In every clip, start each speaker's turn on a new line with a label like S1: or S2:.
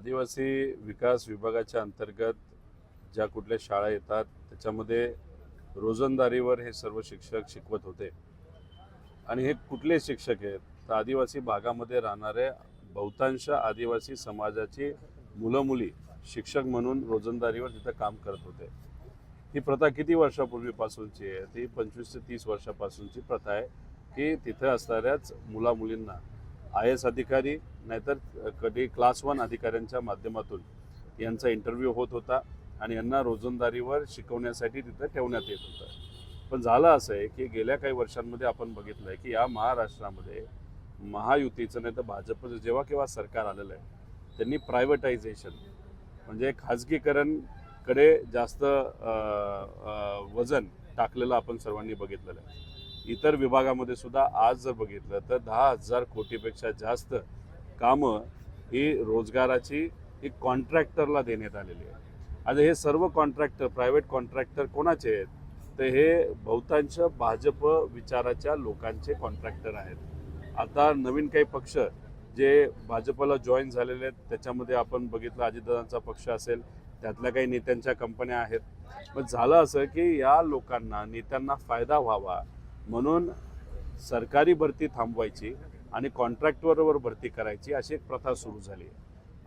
S1: आदिवासी विकास विभागाच्या अंतर्गत ज्या कुठल्या शाळा येतात त्याच्यामध्ये रोजंदारीवर हे सर्व शिक्षक शिकवत होते. आणि हे कुठले शिक्षक आहेत? तर आदिवासी भागामध्ये राहणारे बहुतांश आदिवासी समाजाची मुलं मुली शिक्षक म्हणून रोजंदारीवर तिथं काम करत होते. ही प्रथा किती वर्षापूर्वीपासूनची आहे? ती पंचवीस ते तीस वर्षापासूनची प्रथा आहे की तिथं असणाऱ्याच मुला मुलींना आय एस अधिकारी नाहीतर कधी क्लास वन अधिकाऱ्यांच्या माध्यमातून यांचा इंटरव्ह्यू होत होता आणि यांना रोजंदारीवर शिकवण्यासाठी तिथं ठेवण्यात येत होतं. पण झालं असं आहे की गेल्या काही वर्षांमध्ये आपण बघितलं आहे की या महाराष्ट्रामध्ये महायुतीचं नाही तर भाजपचं जेव्हा केव्हा सरकार आलेलं आहे त्यांनी प्रायव्हेटायझेशन म्हणजे खाजगीकरणकडे जास्त वजन टाकलेलं आपण सर्वांनी बघितलेलं आहे. इतर विभागामध्ये सुद्धा आज जर बघितलं तर दहा हजार कोटीपेक्षा जास्त कामं ही रोजगाराची ही कॉन्ट्रॅक्टरला देण्यात आलेली आहे आता हे सर्व कॉन्ट्रॅक्टर प्रायव्हेट कॉन्ट्रॅक्टर कोणाचे आहेत? तर हे बहुतांश भाजप विचाराच्या लोकांचे कॉन्ट्रॅक्टर आहेत. आता नवीन काही पक्ष जे भाजपला जॉईन झालेले आहेत त्याच्यामध्ये आपण बघितलं अजितदादांचा पक्ष असेल त्यातल्या काही नेत्यांच्या कंपन्या आहेत. मग झालं असं की या लोकांना नेत्यांना फायदा व्हावा म्हणून सरकारी भरती थांबवायची आणि कॉन्ट्रॅक्टवर भरती करायची अशी एक प्रथा सुरू झाली.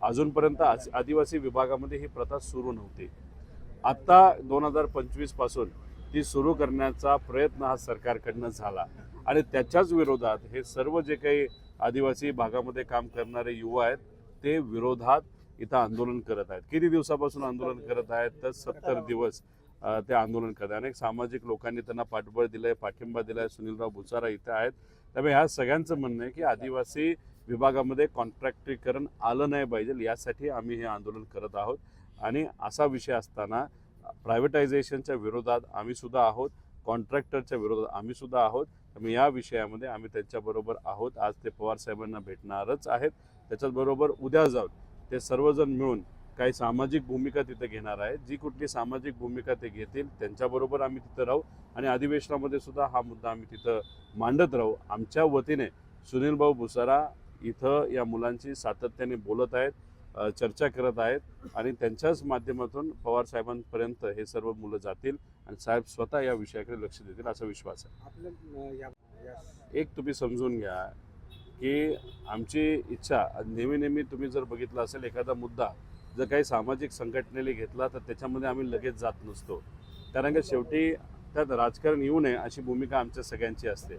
S1: अजूनपर्यंत आदिवासी विभागामध्ये ही प्रथा सुरू नव्हती. आत्ता दोन हजार पंचवीसपासून ती सुरू करण्याचा प्रयत्न हा सरकारकडनं झाला आणि त्याच्याच विरोधात हे सर्व जे काही आदिवासी भागामध्ये काम करणारे युवा आहेत ते विरोधात इथं आंदोलन करत आहेत. किती दिवसापासून आंदोलन करत आहेत तर सत्तर. दिवस. ते आंदोलन करत अनेक सामाजिक लोकांनी त्यांना पाठबळ दिलंय पाठिंबा दिलाय. सुनीलराव भुसारा इथं आहेत. त्यामुळे ह्या सगळ्यांचं म्हणणं आहे की आदिवासी विभागामध्ये कॉन्ट्रॅक्टीकरण आलं नाही पाहिजे. यासाठी आम्ही हे आंदोलन करत आहोत. आणि असा विषय असताना प्रायव्हेटायझेशनच्या विरोधात आम्ही सुद्धा आहोत. कॉन्ट्रॅक्टरच्या विरोधात आम्ही सुद्धा आहोत. त्यामुळे या विषयामध्ये आम्ही त्यांच्याबरोबर आहोत. आज ते पवार साहेबांना भेटणारच आहेत. त्याच्याचबरोबर उद्या जाऊन ते सर्वजण मिळून काही सामाजिक भूमिका तिथे घेणार आहेत. जी कुठली सामाजिक भूमिका ते घेतील त्यांच्याबरोबर आम्ही तिथं राहू आणि अधिवेशनामध्ये सुद्धा हा मुद्दा आम्ही तिथं मांडत राहू. आमच्या वतीने सुनील भाऊ भुसारा इथं या मुलांशी सातत्याने बोलत आहेत चर्चा करत आहेत आणि त्यांच्याच माध्यमातून पवार साहेबांपर्यंत हे सर्व मुलं जातील आणि साहेब स्वतः या विषयाकडे लक्ष देतील असा विश्वास आहे. एक तुम्ही समजून घ्या. की आमची इच्छा नेहमी नेहमी तुम्ही जर बघितलं असेल एखादा मुद्दा जर काही सामाजिक संघटनेने घेतला तर त्याच्यामध्ये आम्ही लगेच जात नसतो. कारण की शेवटी त्यात राजकारण येऊ नये अशी भूमिका आमच्या सगळ्यांची असते.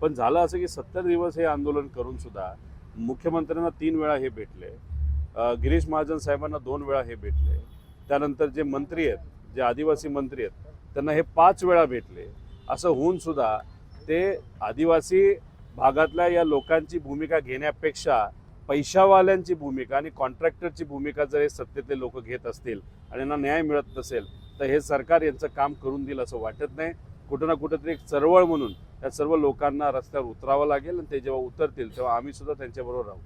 S1: पण झालं असं की सत्तर दिवस हे आंदोलन करून सुद्धा मुख्यमंत्र्यांना तीन वेळा हे भेटले गिरीश महाजन साहेबांना दोन वेळा हे भेटले त्यानंतर जे मंत्री आहेत जे आदिवासी मंत्री आहेत त्यांना हे पाच वेळा भेटले. असं होऊन सुद्धा ते आदिवासी भागातल्या या लोकांची भूमिका घेण्यापेक्षा पैशावाल्यांची भूमिका आणि कॉन्ट्रॅक्टरची भूमिका जर हे सत्तेतले लोक घेत असतील आणि यांना न्याय मिळत नसेल तर हे सरकार यांचं काम करून देईल असं वाटत नाही. कुठं ना कुठंतरी एक चळवळ म्हणून त्या सर्व लोकांना रस्त्यावर उतरावं लागेल आणि ते जेव्हा उतरतील तेव्हा आम्ही सुद्धा त्यांच्याबरोबर राहू.